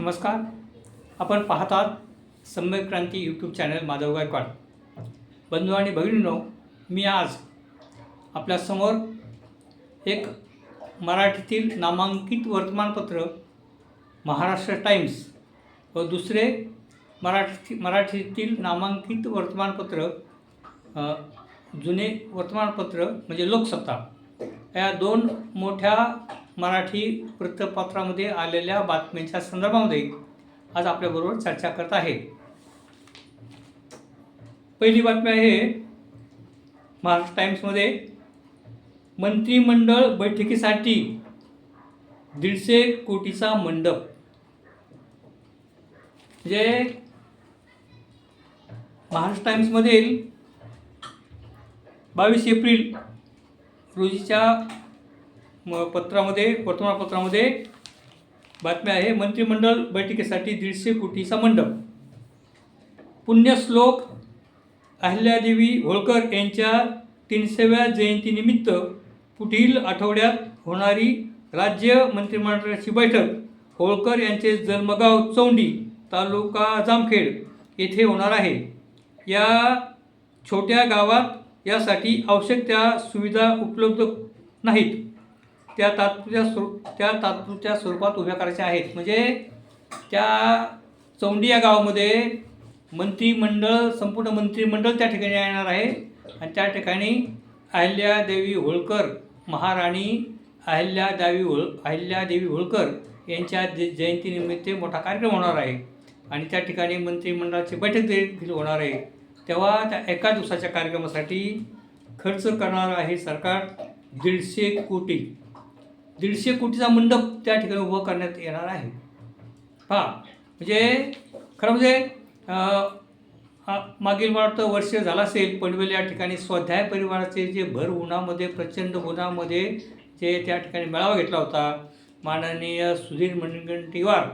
नमस्कार. आपण पाहतात सम्यक क्रांती यूट्यूब चॅनल माधव गायकवाड. बंधू आणि भगिनींनो मी आज आपल्यासमोर एक मराठीतील नामांकित वर्तमानपत्र महाराष्ट्र टाइम्स व दुसरे मराठी मराठीतील नामांकित वर्तमानपत्र जुने वर्तमानपत्र म्हणजे लोकसत्ता या दोन मोठ्या मराठी वृत्तपत्रामध्ये आलेल्या बातम्यांच्या संदर्भामध्ये आज आपल्याबरोबर चर्चा करत आहे. पहिली बातमी आहे महाराष्ट्र टाईम्समध्ये मंत्रिमंडळ बैठकीसाठी दीडशे कोटीचा मंडप. म्हणजे महाराष्ट्र टाईम्समधील बावीस एप्रिल रोजीच्या म पत्रामध्ये वर्तमानपत्रामध्ये बातम्या आहे मंत्रिमंडळ बैठकीसाठी दीडशे कोटीचा मंडप. पुण्यश्लोक अहिल्यादेवी होळकर यांच्या तीनशेव्या जयंतीनिमित्त पुढील आठवड्यात होणारी राज्य मंत्रिमंडळाची बैठक होळकर यांचे जन्मगाव चौंडी तालुका जामखेड येथे होणार आहे. या छोट्या गावात यासाठी आवश्यक त्या सुविधा उपलब्ध नाहीत. त्या तात्पुरत्या स्वरूप त्या तात्पुरत्या स्वरूपात उभ्या करायच्या आहेत. म्हणजे त्या चौंडी या गावामध्ये मंत्रिमंडळ संपूर्ण मंत्रिमंडळ त्या ठिकाणी येणार आहे. आणि त्या ठिकाणी अहिल्यादेवी होळकर महाराणी अहिल्यादेवी होळ अहिल्यादेवी होळकर यांच्या ज जयंतीनिमित्त मोठा कार्यक्रम होणार आहे. आणि त्या ठिकाणी मंत्रिमंडळाची बैठक देखील होणार आहे. तेव्हा त्या एका दिवसाच्या कार्यक्रमासाठी खर्च करणार आहे सरकार दीडशे कोटी. दीडशे कोटीचा मंडप त्या ठिकाणी उभं करण्यात येणार आहे. पहा म्हणजे खरं म्हणजे मागील मला वाटतं वर्ष झालं असेल पनवेल या ठिकाणी स्वाध्याय परिवाराचे जे भर उन्हामध्ये प्रचंड उन्हामध्ये जे त्या ठिकाणी मेळावा घेतला होता माननीय सुधीर मुनगंटीवार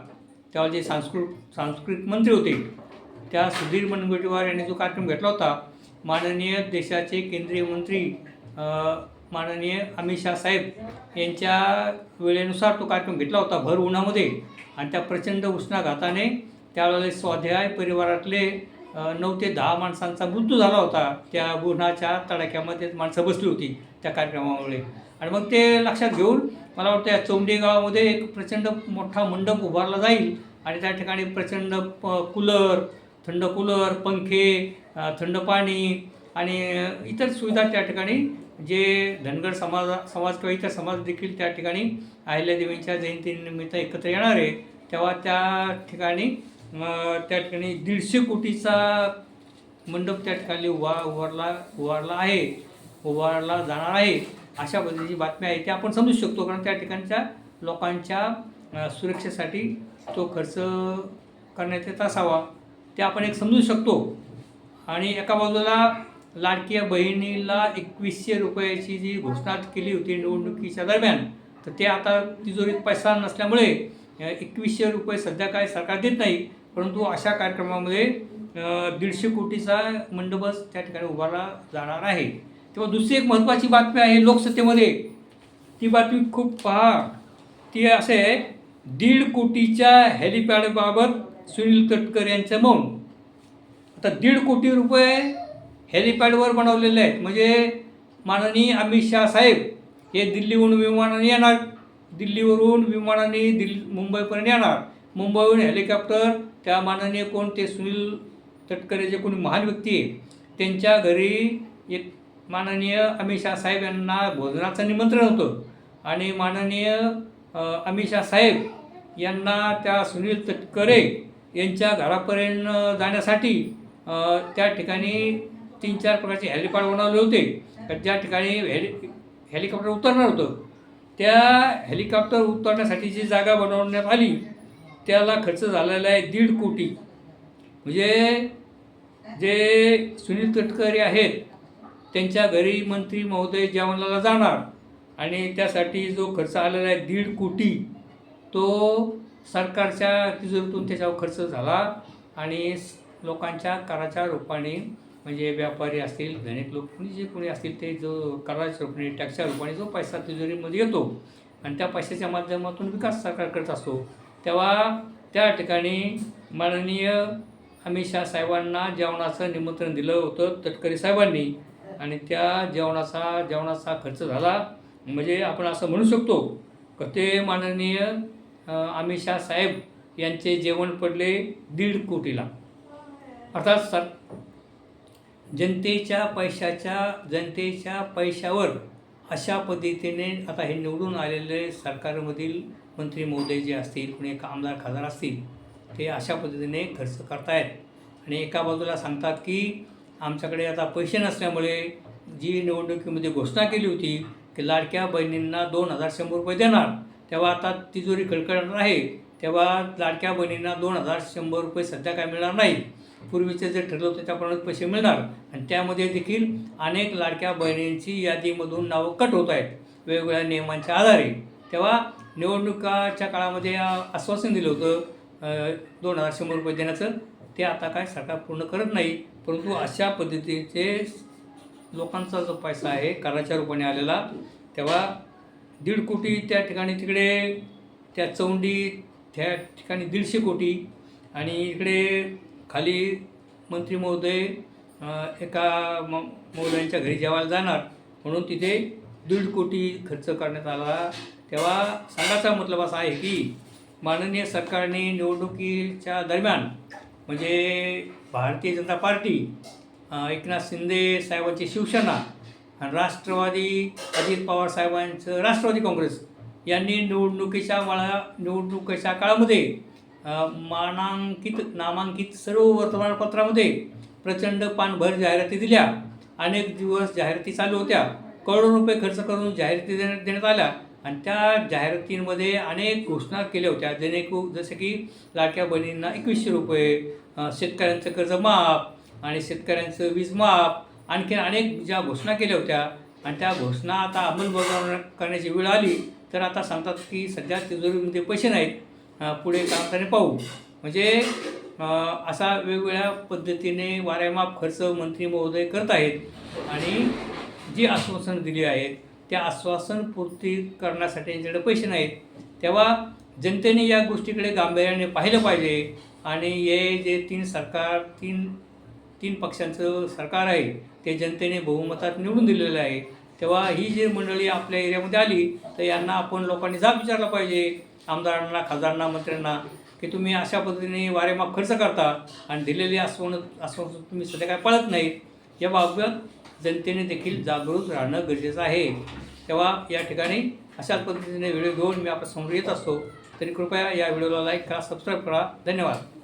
त्यावर जे सांस्कृत सांस्कृतिक मंत्री होते त्या सुधीर मुनगंटीवार यांनी जो कार्यक्रम घेतला होता माननीय देशाचे केंद्रीय मंत्री माननीय अमित शाह साहेब यांच्या वेळेनुसार तो कार्यक्रम घेतला होता भर उन्हामध्ये आणि त्या प्रचंड उष्णाघाताने त्यावेळेला स्वाध्याय परिवारातले नऊ ते दहा माणसांचा मृत्यू झाला होता. त्या उन्हाच्या तडाख्यामध्ये माणसं बसली होती त्या कार्यक्रमामुळे. आणि मग ते लक्षात घेऊन मला वाटतं या चौंडी गावामध्ये एक प्रचंड मोठा मंडप उभारला जाईल आणि त्या ठिकाणी प्रचंड प कूलर थंड कूलर पंखे थंड पाणी आणि इतर सुविधा त्या ठिकाणी जे धनगर समाज समाज किंवा इतर समाज देखील त्या ठिकाणी अहिल्यादेवींच्या जयंतीनिमित्त एकत्र येणार आहे. तेव्हा त्या ठिकाणी त्या ठिकाणी दीडशे कोटीचा मंडप त्या ठिकाणी उभा उभारला उभारला आहे. उभारला जाणार आहे. अशा पद्धतीची बातमी आहे ते आपण समजू शकतो कारण त्या ठिकाणच्या लोकांच्या सुरक्षेसाठी तो खर्च करण्यात येत असावा. ते आपण एक समजू शकतो. आणि एका बाजूला लाडक्या बहिणीला एकवीसशे रुपयाची जी घोषणा केली होती निवडणुकीच्या दरम्यान तर ते आता तिजोरीत पैसा नसल्यामुळे एकवीसशे रुपये सध्या काय सरकार देत नाही परंतु अशा कार्यक्रमामध्ये दीडशे कोटीचा मंडपच त्या ठिकाणी उभारला जाणार आहे. तेव्हा दुसरी एक महत्त्वाची बातमी आहे लोकसत्तेमध्ये ती बातमी खूप पहा. ती असे आहे दीड कोटीच्या हेलिपॅडबाबत सुनील तटकर यांचं मौन. आता दीड कोटी रुपये हेलिपॅडवर बनवलेले आहेत. म्हणजे माननीय अमित शाह साहेब हे दिल्लीहून विमानाने येणार दिल्लीवरून विमानाने दिल्ली मुंबईपर्यंत येणार. मुंबईहून हेलिकॉप्टर त्या माननीय कोण ते सुनील तटकरे जे कोणी महान व्यक्ती आहे त्यांच्या घरी एक माननीय अमित शाह साहेब यांना भोजनाचं निमंत्रण होतं. आणि माननीय अमित शाह साहेब यांना त्या सुनील तटकरे यांच्या घरापर्यंत जाण्यासाठी त्या ठिकाणी तीन चार प्रकारचे हेलिपॅड बनवले होते. तर ज्या ठिकाणी हेलि हेलिकॉप्टर उतरणार होतं त्या हेलिकॉप्टर उतरण्यासाठी जी जागा बनवण्यात आली त्याला खर्च झालेला आहे दीड कोटी. म्हणजे जे सुनील तटकरे आहेत त्यांच्या घरी मंत्री महोदय जेवणाला जाणार आणि त्यासाठी जो खर्च आलेला आहे दीड कोटी तो सरकारच्या तिजोरीतून त्याच्यावर खर्च झाला आणि लोकांच्या कराच्या रूपाने म्हणजे व्यापारी असतील धनिक लोक कोणी जे कोणी असतील ते जो कराच्या रूपाने टॅक्सच्या रूपाने जो पैसा तिजोरीमध्ये येतो आणि त्या पैशाच्या माध्यमातून विकास सरकार करत असतो तेव्हा त्या ठिकाणी माननीय अमित शहा साहेबांना जेवणाचं निमंत्रण दिलं होतं तटकरी साहेबांनी आणि त्या जेवणाचा जेवणाचा खर्च झाला. म्हणजे आपण असं म्हणू शकतो का ते माननीय अमित शहा साहेब यांचे जेवण पडले दीड कोटीला. अर्थात सर जनतेच्या पैशाच्या जनतेच्या पैशावर अशा पद्धतीने आता हे निवडून आलेले सरकारमधील मंत्री महोदय जे असतील कुणी एक आमदार खासदार असतील ते अशा पद्धतीने खर्च करतायत. आणि एका बाजूला सांगतात की आमच्याकडे आता पैसे नसल्यामुळे जी निवडणुकीमध्ये घोषणा केली होती की लाडक्या बहिणींना दोन हजार शंभर रुपये देणार तेव्हा आता तिजोरी खडखडणार आहे तेव्हा लाडक्या बहिणींना दोन हजार शंभर रुपये सध्या काय मिळणार नाही. पूर्वीचे जे ठरलं होतं त्याप्रमाणे पैसे मिळणार. आणि त्यामध्ये देखील अनेक लाडक्या बहिणींची यादीमधून नावं कट होत आहेत. वेगवेगळ्या नियमांच्या आधारे. तेव्हा निवडणुकाच्या काळामध्ये आश्वासन दिलं होतं दोन हजार शंभर रुपये देण्याचं. ते आता काय सरकार पूर्ण करत नाही. परंतु अशा पद्धतीचे लोकांचा जो पैसा आहे कराच्या रूपाने आलेला तेव्हा दीड कोटी त्या ठिकाणी तिकडे त्या चौंडी त्या ठिकाणी दीडशे कोटी. आणि इकडे खाली मंत्री महोदय एका म महोदयांच्या घरी जेवायला जाणार म्हणून तिथे दीड कोटी खर्च करण्यात आला. तेव्हा सांगायचा मतलब असा आहे की माननीय सरकारने निवडणुकीच्या दरम्यान म्हणजे भारतीय जनता पार्टी एकनाथ शिंदे साहेबांची शिवसेना आणि राष्ट्रवादी अजित पवार साहेबांचं राष्ट्रवादी काँग्रेस यांनी निवडणुकीच्या मला निवडणुकीच्या काळामध्ये मानांकित नामांकित सर्व वर्तमानपत्रामध्ये प्रचंड पानभर जाहिराती दिल्या. अनेक दिवस जाहिराती चालू होत्या. करोडो रुपये खर्च करून जाहिराती देण्यात देण्यात आल्या. आणि त्या जाहिरातींमध्ये अनेक घोषणा केल्या होत्या. जेणेकरून जसं की लाडक्या बहिणींना एकवीसशे रुपये शेतकऱ्यांचं कर्ज माफ आणि शेतकऱ्यांचं वीज माफ आणखीन अनेक ज्या घोषणा केल्या होत्या. आणि त्या घोषणा आता अंमलबजावणी करण्याची वेळ आली. तर आता सांगतात की सध्या तिजोरीमध्ये पैसे नाहीत. पुढे पुढे करणे पाहू. म्हणजे असा वेगवेगळ्या पद्धतीने वाऱ्यामाप खर्च मंत्री महोदय करत आहेत आणि जी आश्वासनं दिली आहेत त्या आश्वासन पूर्ती करण्यासाठी यांच्याकडे पैसे नाहीत. तेव्हा जनतेने या गोष्टीकडे गांभीर्याने पाहिलं पाहिजे आणि हे जे तीन सरकार तीन तीन पक्षांचं सरकार आहे ते जनतेने बहुमतात निवडून दिलेलं आहे. तेव्हा ही जी मंडळी आपल्या एरियामध्ये आली तर यांना आपण लोकांनी जाब विचारला पाहिजे. आमदारांना खासदारांना मंत्र्यांना की तुम्ही अशा पद्धतीने वारेमाप खर्च करता आणि दिलेली आश्वासन आश्वासन तुम्ही सध्या काय पाळत नाहीत याबाबत जनतेने देखील जागृत राहणं गरजेचं आहे. तेव्हा या ठिकाणी अशाच पद्धतीने व्हिडिओ घेऊन मी आपल्यासमोर येत असतो. तरी कृपया या व्हिडिओला लाईक करा सबस्क्राईब करा. धन्यवाद.